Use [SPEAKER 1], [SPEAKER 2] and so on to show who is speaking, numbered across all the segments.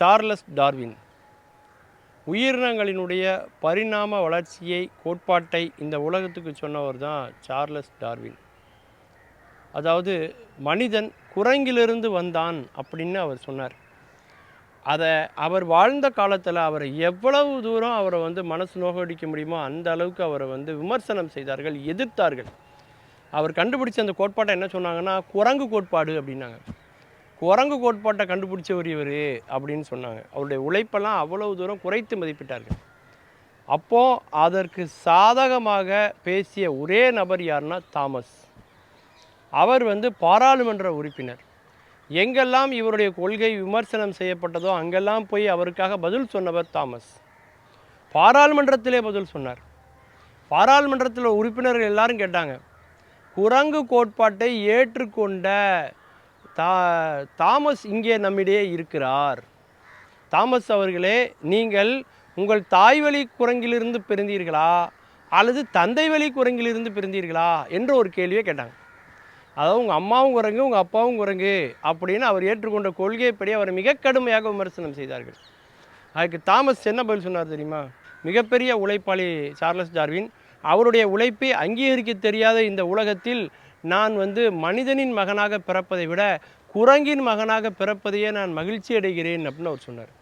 [SPEAKER 1] Charles Darwin. உயிரினங்களினுடைய பரிணாம வளர்ச்சியை கோட்பாட்டை இந்த உலகத்துக்கு சொன்னவர் தான் சார்லஸ் டார்வின். அதாவது மனிதன் குரங்கிலிருந்து வந்தான் அப்படின்னு அவர் சொன்னார். அதை அவர் வாழ்ந்த காலத்தில் அவரை எவ்வளவு தூரம் அவரை வந்து மனசு நோகடிக்க முடியுமோ அந்த அளவுக்கு அவரை வந்து விமர்சனம் செய்தார்கள் எதிர்த்தார்கள். அவர் கண்டுபிடிச்ச அந்த கோட்பாட்டை என்ன சொன்னாங்கன்னா குரங்கு கோட்பாடு அப்படின்னாங்க. குரங்கு கோட்பாட்டை கண்டுபிடிச்சவர் இவர் அப்படின்னு சொன்னாங்க. அவருடைய உழைப்பெல்லாம் அவ்வளவு தூரம் குறைத்து மதிப்பிட்டார்கள். அப்போது அதற்கு சாதகமாக பேசிய ஒரே நபர் யாருன்னா தாமஸ். அவர் வந்து பாராளுமன்ற உறுப்பினர். எங்கெல்லாம் இவருடைய கொள்கை விமர்சனம் செய்யப்பட்டதோ அங்கெல்லாம் போய் அவருக்காக பதில் சொன்னவர் தாமஸ். பாராளுமன்றத்திலே பதில் சொன்னார். பாராளுமன்றத்தில் உறுப்பினர்கள் எல்லாரும் கேட்டாங்க. குரங்கு கோட்பாட்டை ஏற்றுக்கொண்ட தா தாமஸ் இங்கே நம்மிடையே இருக்கிறார். தாமஸ் அவர்களே நீங்கள் உங்கள் தாய் வழி குரங்கிலிருந்து பிறந்தீர்களா அல்லது தந்தை வழி குரங்கிலிருந்து பிறந்தீர்களா என்ற ஒரு கேள்வியை கேட்டாங்க. அதாவது உங்கள் அம்மாவும் குரங்கு உங்கள் அப்பாவும் குரங்கு அப்படின்னு அவர் ஏற்றுக்கொண்ட கொள்கையைப்படி அவரை மிக கடுமையாக விமர்சனம் செய்தார்கள். அதுக்கு தாமஸ் என்ன பதில் சொன்னார் தெரியுமா? மிகப்பெரிய உழைப்பாளி சார்லஸ் டார்வின் அவருடைய உழைப்பை அங்கீகரிக்க தெரியாத இந்த உலகத்தில் நான் வந்து மனிதனின் மகனாக பிறப்பதை விட குரங்கின் மகனாக பிறப்பதையே நான் மகிழ்ச்சி அடைகிறேன் அப்படின்னு அவர் சொன்னார்.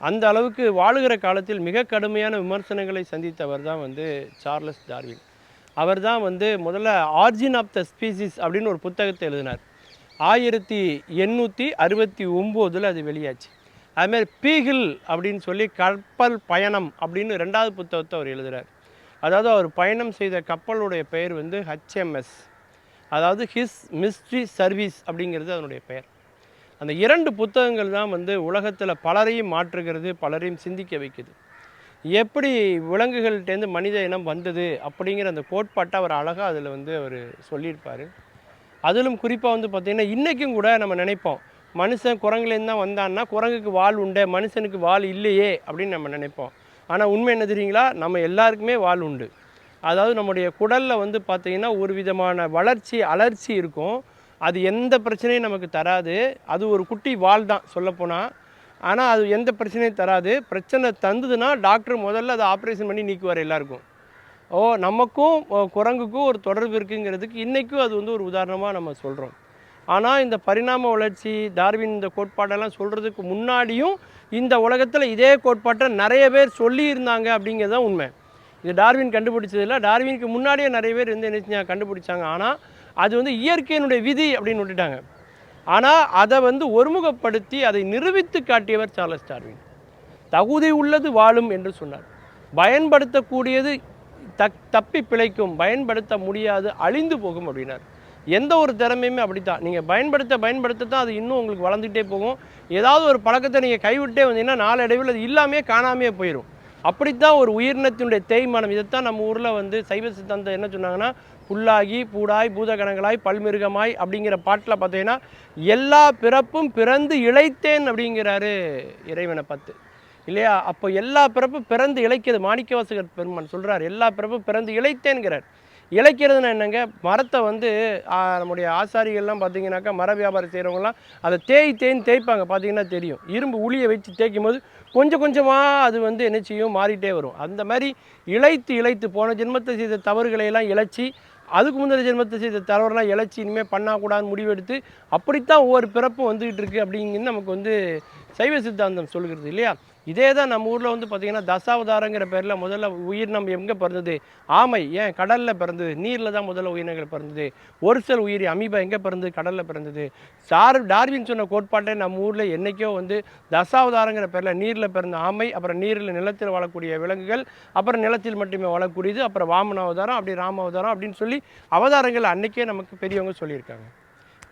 [SPEAKER 1] அந்த அளவுக்கு வாழுகிற காலத்தில் மிக கடுமையான விமர்சனங்களை சந்தித்தவர் தான் வந்து சார்லஸ் டார்வின். அவர் தான் வந்து முதல்ல ஆர்ஜின் ஆஃப் த ஸ்பீசிஸ் அப்படின்னு ஒரு புத்தகத்தை எழுதினார். ஆயிரத்தி எண்ணூற்றி அறுபத்தி ஒம்போதில் அது வெளியாச்சு. அதுமாரி பீகில் அப்படின்னு சொல்லி கப்பல் பயணம் அப்படின்னு ரெண்டாவது புத்தகத்தை அவர் எழுதுகிறார் அதாவது அவர் பயணம் செய்த கப்பலுடைய பெயர் வந்து ஹச்எம்எஸ் அதாவது ஹிஸ் மிஸ்ட்ரி சர்வீஸ் அப்படிங்கிறது அதனுடைய பெயர். அந்த இரண்டு புத்தகங்கள் தான் வந்து உலகத்தில் பலரையும் மாற்றுகிறது பலரையும் சிந்திக்க வைக்குது. எப்படி விலங்குகள்கிட்டேருந்து மனித இனம் வந்தது அப்படிங்கிற அந்த கோட்பாட்டை அவர் அழகாக அதில் வந்து அவர் சொல்லியிருப்பார். அதிலும் குறிப்பாக வந்து பார்த்திங்கன்னா இன்றைக்கும் கூட நம்ம நினைப்போம் மனுஷன் குரங்குலேருந்து தான் வந்தான்னா குரங்குக்கு வால் உண்டு மனுஷனுக்கு வால் இல்லையே அப்படின்னு நம்ம நினைப்போம். ஆனால் உண்மை என்ன தெரியுங்களா? நம்ம எல்லாருக்குமே வால் உண்டு. அதாவது நம்முடைய குடலில் வந்து பார்த்திங்கன்னா ஒரு விதமான வளர்ச்சி அலர்ச்சி இருக்கும். அது எந்த பிரச்சனையும் நமக்கு தராது. அது ஒரு குட்டி வால் தான் சொல்லப்போனால் ஆனால் அது எந்த பிரச்சனையும் தராது. பிரச்சனை தந்ததுன்னா டாக்டர் முதல்ல அதை ஆப்ரேஷன் பண்ணி நீக்குவார் எல்லாருக்கும். ஓ நமக்கும் குரங்குக்கும் ஒரு தொடர்பு இருக்குங்கிறதுக்கு இன்றைக்கும் அது வந்து ஒரு உதாரணமாக நம்ம சொல்கிறோம் ஆனால் இந்த பரிணாம வளர்ச்சி டார்வின் இந்த கோட்பாடெல்லாம் சொல்கிறதுக்கு முன்னாடியும் இந்த உலகத்தில் இதே கோட்பாட்டை நிறைய பேர் சொல்லியிருந்தாங்க அப்படிங்கிறது தான் உண்மை. இது டார்வின் கண்டுபிடிச்சதில்ல டார்வினுக்கு முன்னாடியே நிறைய பேர் வந்து என்ன கண்டுபிடிச்சாங்க. ஆனால் அது வந்து இயற்கையினுடைய விதி அப்படின்னு விட்டுட்டாங்க. ஆனால் அதை வந்து ஒருமுகப்படுத்தி அதை நிரூபித்து காட்டியவர் சார்லஸ் டார்வின். தகுதி உள்ளது வாழும் என்று சொன்னார். பயன்படுத்தக்கூடியது தக் தப்பி பிழைக்கும் பயன்படுத்த முடியாது அழிந்து போகும் அப்படின்னார். எந்த ஒரு திறமையுமே அப்படித்தான். நீங்கள் பயன்படுத்த பயன்படுத்த தான் அது இன்னும் உங்களுக்கு வளர்ந்துகிட்டே போகும். ஏதாவது ஒரு பழக்கத்தை நீங்கள் கைவிட்டே வந்தீங்கன்னா நாளடைவில் அது இல்லாமே காணாமையே போயிடும் அப்படித்தான் ஒரு உயிரினத்தினுடைய தேய்மானம். இதைத்தான் நம்ம ஊரில் வந்து சைவ சித்தாந்தம் என்ன சொன்னாங்கன்னா புல்லாகி பூடாய் பூதகணங்களாய் பல்மிருகமாய் அப்படிங்கிற பாட்டில் பார்த்தீங்கன்னா எல்லா பிறப்பும் பிறந்து இழைத்தேன் அப்படிங்கிறாரு இறைவனை பார்த்து. இல்லையா? அப்போ எல்லா பிறப்பும் பிறந்து இழைக்கிறது மாணிக்கவாசகர் பெருமான் சொல்கிறார் எல்லா பிறப்பும் பிறந்து இழைத்தேன்கிறார். இழைக்கிறதுனா என்னங்க? மரத்தை வந்து நம்முடைய ஆசாரிகள்லாம் பார்த்தீங்கன்னாக்கா மர வியாபாரம் செய்கிறவங்கலாம் அதை தேய் தேய்ன்னு தேய்ப்பாங்க. பார்த்தீங்கன்னா தெரியும். இரும்பு உளியை வச்சு தேய்க்கும் போது கொஞ்சம் கொஞ்சமாக அது வந்து என்ன செய்யும்? மாறிட்டே வரும். அந்த மாதிரி இழைத்து இழைத்து போன ஜென்மத்தை செய்த தவறுகளை எல்லாம் இழைச்சி அதுக்கு முந்தைய ஜென்மத்தை செய்த தவறுலாம் இழைச்சி இனிமேல் பண்ணக்கூடாதுன்னு முடிவெடுத்து அப்படித்தான் ஒவ்வொரு பிறப்பும் வந்துக்கிட்டு இருக்குது அப்படிங்கிறது நமக்கு வந்து சைவ சித்தாந்தம் சொல்கிறது இல்லையா? இதே தான் நம்ம ஊரில் வந்து பார்த்திங்கன்னா தசாவதாரங்கிற பேரில் முதல்ல உயிரினம் எங்கே பிறந்தது? ஆமை ஏன்? கடலில் பிறந்தது. நீரில் தான் முதல்ல உயிரினங்கள் பிறந்தது. ஒரு சில உயிரி அமீபா எங்கே பிறந்தது? கடலில் பிறந்தது. சார் டார்வின் சொன்ன கோட்பாட்டை நம்ம ஊரில் என்றைக்கோ வந்து தசாவதாரங்கிற பேரில் நீரில் பிறந்த ஆமை அப்புறம் நீரில் நிலத்தில் வாழக்கூடிய விலங்குகள் அப்புறம் நிலத்தில் மட்டுமே வாழக்கூடியது அப்புறம் வாமன அவதாரம் அப்படி ராம அவதாரம் அப்படின்னு சொல்லி அவதாரங்கள் அன்னைக்கே நமக்கு பெரியவங்க சொல்லியிருக்காங்க.